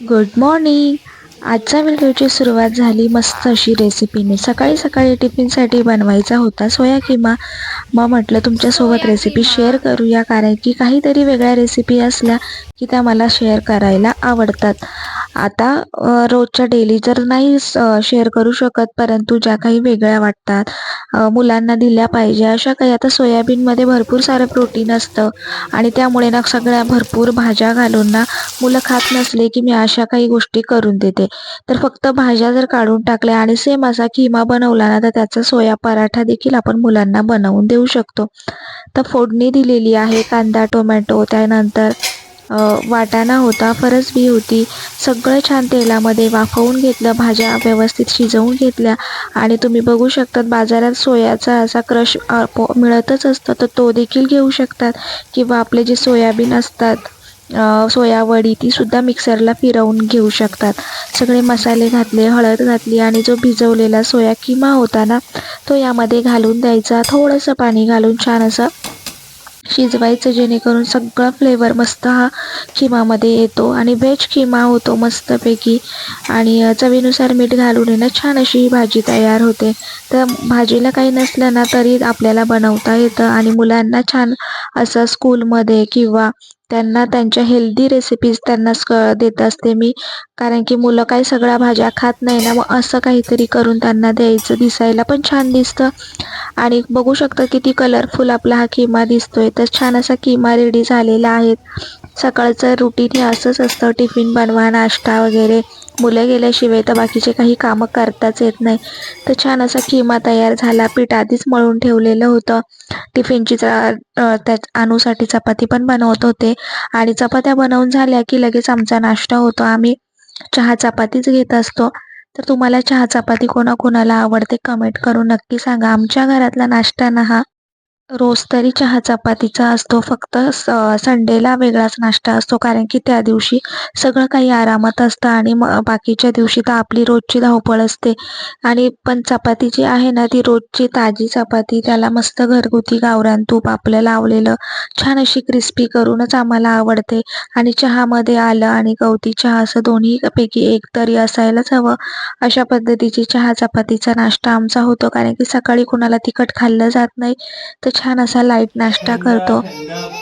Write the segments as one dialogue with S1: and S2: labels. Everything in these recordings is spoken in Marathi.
S1: गुड मॉर्निंग आजच्या व्हिडिओची सुरुवात झाली मस्त अशी रेसिपीने सकाळी सकाळी टिफिनसाठी बनवायचा होता सोया किमा. मग म्हटलं तुमच्यासोबत रेसिपी शेअर करूया कारण की काहीतरी वेगळ्या रेसिपी असल्या की त्या मला शेअर करायला आवडतात. आता रोजच्या डेली जर नाही शेअर करू शकत परंतु ज्या काही वेगळ्या वाटतात मुलांना दिल्या पाहिजे अशा काही आता सोयाबीनमध्ये भरपूर सारं प्रोटीन असतं. आणि त्यामुळे ना सगळ्या भरपूर भाज्या घालून ना मुलं खात नसले की मी अशा काही गोष्टी करून देते. तर फक्त भाज्या जर काढून टाकल्या आणि सेम असा किमा बनवला ना तर त्याचा सोया पराठा देखील आपण मुलांना बनवून देऊ शकतो. तर फोडणी दिलेली आहे कांदा टोमॅटो त्यानंतर वाटाणा होता फरसबी होती सगळं छान तेलामध्ये वाफवून घेतलं भाज्या व्यवस्थित शिजवून घेतल्या. आणि तुम्ही बघू शकतात बाजारात सोयाचा असा क्रश मिळतच असतं. तर तो देखील घेऊ शकतात. किंवा आपले जे सोयाबीन असतात सोयावडी ती सुद्धा मिक्सरला फिरवून घेऊ शकतात. सगळे मसाले घातले हळद घातली आणि जो भिजवलेला सोया किमा होता ना तो यामध्ये घालून द्यायचा. थोडंसं पाणी घालून छान असं शिजवायचं जेणेकरून सगळा फ्लेवर मस्त हा खिमामध्ये येतो. आणि व्हेज खिमा होतो मस्तपैकी. आणि चवीनुसार मीठ घालून आहे ना छान अशी ही भाजी तयार होते. तर भाजीला काही नसलं ना तरी आपल्याला बनवता येतं. आणि मुलांना छान असं स्कूलमध्ये किंवा त्यांना त्यांच्या हेल्दी रेसिपीज त्यांना स देत असते मी. कारण की मुलं काही सगळ्या भाज्या खात नाही ना मग असं काहीतरी करून त्यांना द्यायचं दिसायला पण छान दिसतं. आणि बघू शकता किती कलरफुल आपला हा किमा दिसतोय. तर छान असा किमा रेडी झालेला आहे. सकाळचं रुटीन हे असंच असतं. टिफिन बनवा नाश्ता वगैरे. मुलं गेल्याशिवाय तर बाकीचे काही कामं करताच येत नाही. तर छान असा किमा तयार झाला. पीठ आधीच मळून ठेवलेलं होतं. टिफिनची त्या अनुसाठी चपाती पण बनवत होते. आणि चपात्या बनवून झाल्या की लगेच आमचा नाश्ता होतो. आम्ही चहा चपातीच घेत असतो. तर तुम्हाला चहा चपाती कोणाकोणाला आवडते कमेंट करून नक्की सांगा. आमच्या घरातला नाश्ता ना हा रोज तरी चहा चपातीचा असतो. फक्त स संडेला वेगळाच नाश्ता असतो. कारण की त्या दिवशी सगळं काही आरामात असतं आणि मग बाकीच्या दिवशी तर आपली रोजची धावपळ असते. आणि पण चपाती जी आहे ना ती रोजची ताजी चपाती त्याला मस्त घरगुती गावरान तूप आपलं लावलेलं छान अशी क्रिस्पी करूनच आम्हाला आवडते. आणि चहामध्ये आलं आणि गवती चहा असं दोन्हीपैकी एक तरी असायलाच हवं. अशा पद्धतीची चहा चपातीचा नाश्ता आमचा होतो. कारण की सकाळी कुणाला तिखट खाल्लं जात नाही. तर छान असा लाइट नाश्ता करतो.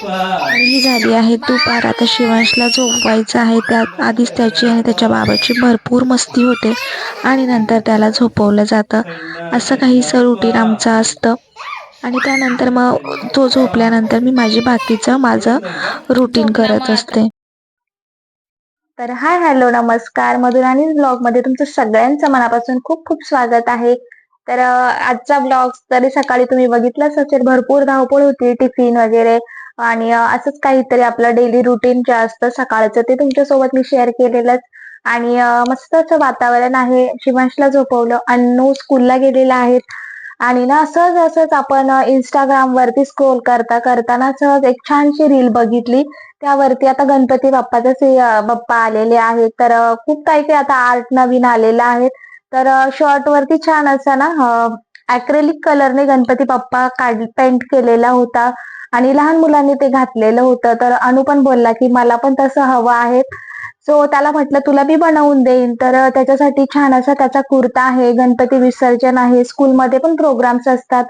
S1: आणि ही झाली आहे दुपार. आता शिवांशला झोपवायचं आहे. त्यात आधीच त्याची आणि त्याच्या बाबाची भरपूर मस्ती होते. आणि नंतर त्याला झोपवलं जातं. असं काहीसं रुटीन आमचं असतं. आणि त्यानंतर मग तो झोपल्यानंतर मी माझी बाकीचं माझं रुटीन करत असते. तर हाय हॅलो नमस्कार. मधुराणी ब्लॉगमध्ये तुमचं सगळ्यांचं मनापासून खूप खूप स्वागत आहे. तर आजचा ब्लॉग तरी सकाळी तुम्ही बघितलंच असेल भरपूर धावपळ होती टिफिन वगैरे. आणि असंच काहीतरी आपलं डेली रुटीन जे असतं सकाळचं ते तुमच्यासोबत मी शेअर केलेलंच. आणि मस्त असं वातावरण आहे. शिवांशला झोपवलं अन्नू स्कूलला गेलेला आहे आणि ना सहज असंच आपण इंस्टाग्राम वरती स्क्रोल करता करताना सहज एक छानशी रील बघितली. त्यावरती आता गणपती बाप्पाचे बाप्पा आलेले आहेत. तर खूप काही काही आता आर्ट नवीन आलेलं आहेत तर शर्ट वरती छान असा ना अक्रेलिक कलरने गणपती बाप्पा काढ पेंट केलेला होता. आणि लहान मुलांनी ते घातलेलं होतं. तर अनु पण बोलला की मला पण तसं हवं आहे. सो त्याला म्हटलं तुला मी बनवून देईन. तर त्याच्यासाठी छान असा त्याचा कुर्ता आहे. गणपती विसर्जन आहे. स्कूलमध्ये पण प्रोग्राम्स असतात.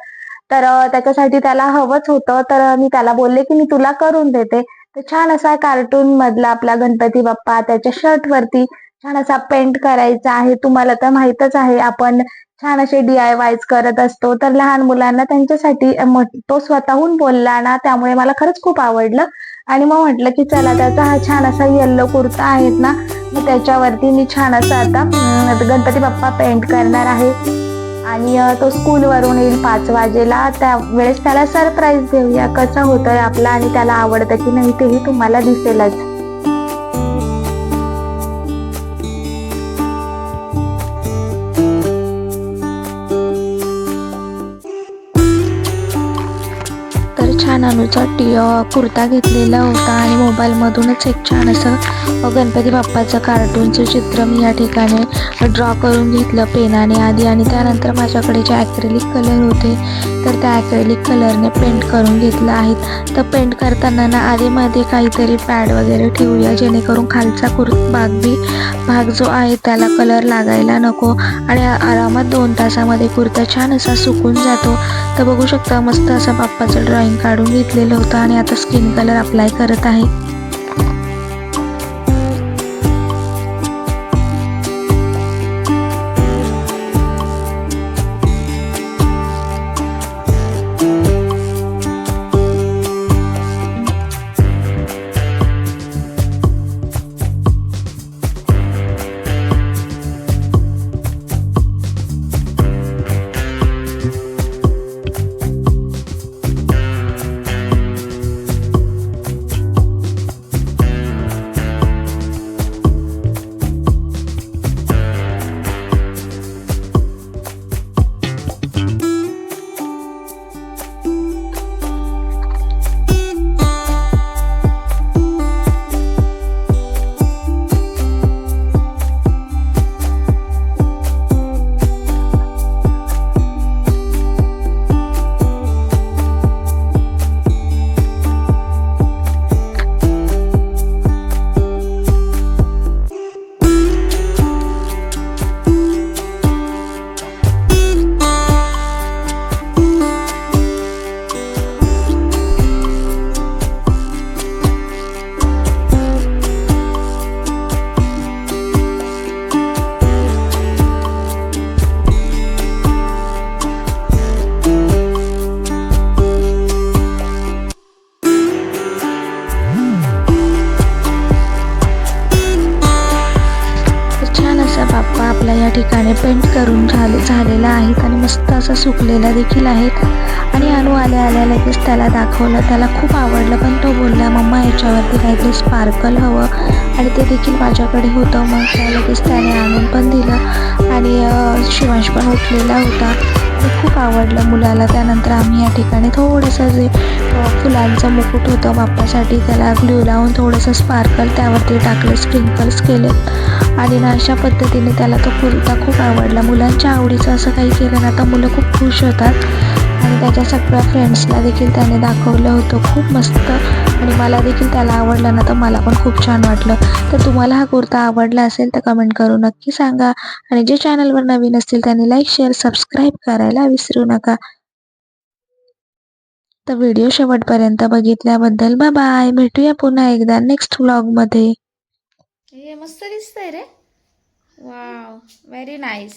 S1: तर त्याच्यासाठी त्याला हवंच होतं. तर मी त्याला बोलले की मी तुला करून देते. तर छान असा कार्टून मधला आपला गणपती बाप्पा त्याच्या शर्ट वरती छान असा पेंट करायचा आहे. तुम्हाला तर माहीतच आहे आपण छान असे डी आय करत असतो. तर लहान मुलांना त्यांच्यासाठी तो स्वतःहून बोलला ना त्यामुळे मला खरंच खूप आवडलं. आणि मग म्हटलं की चला त्याचा हा छान असा येल्लो कुर्ता आहेत ना मग त्याच्यावरती मी छान असा आता गणपती बाप्पा पेंट करणार आहे. आणि तो स्कूलवरून येईल पाच वाजेला. त्यावेळेस त्याला सरप्राईज देऊया कसं होतंय आपला आणि त्याला आवडतं की नाही तेही तुम्हाला दिसेलच. तर छान अनुचं टी कुर्ता घेतलेला होता आणि मोबाईलमधूनच एक छान असं गणपती बाप्पाचं कार्टूनचं चित्र मी या ठिकाणी ड्रॉ करून घेतलं पेनाने आधी आणि त्यानंतर माझ्याकडे जे ॲक्रेलिक कलर होते तर त्या ॲक्रेलिक कलरने पेंट करून घेतलं आहेत. तर पेंट करताना ना आधीमध्ये काहीतरी पॅड वगैरे ठेवूया जेणेकरून खालचा कुर भाग बी भाग जो आहे त्याला कलर लागायला नको आणि आरामात दोन तासामध्ये कुर्ता छान असा सुकून जातो. तर बघू शकता मस्त असं बाप्पाचं ड्रॉइंग काढून घेतलेलं होतं आणि आता स्किन कलर अप्लाय करत आहे. पेंट करून झाले झालेला आहे. आणि मस्त असा सुकलेला देखील आहे. आणि अनु आल्या आल्या लगेच त्याला दाखवलं. त्याला खूप आवडलं पण तो बोलला मम्मा याच्यावरती काहीतरी स्पार्कल हवं. आणि ते देखील माझ्याकडे होतं. मग त्या लगेच त्याने आणून पण दिलं. आणि शिवांश पण उठलेला होता. ते खूप आवडलं मुलाला. त्यानंतर आम्ही या ठिकाणी थोडंसं जे फुलांचं मुकुट होतं बाप्पासाठी त्याला ग्लू लावून थोडंसं स्पार्कल त्यावरती टाकले स्प्रिंकल्स केले. आणि ना अशा पद्धतीने त्याला तो कुर्ता खूप आवडला. मुलांच्या आवडीचं असं काही केलं ना तर मुलं खूप खुश होतात. आणि त्याच्या सगळ्या फ्रेंड्सला देखील त्याने दाखवलं होतं. खूप मस्त. आणि मला देखील त्याला आवडलं ना तर मला पण खूप छान वाटलं. तर तुम्हाला हा कुर्ता आवडला असेल तर कमेंट करून नक्की सांगा. आणि जे चॅनलवर नवीन असतील त्यांनी लाईक शेअर सबस्क्राईब करायला विसरू नका. तर व्हिडिओ शेवटपर्यंत बघितल्याबद्दल बा बाय भेटूया पुन्हा एकदा नेक्स्ट व्लॉगमध्ये
S2: हे मस्त दिसतंय रे. Wow very nice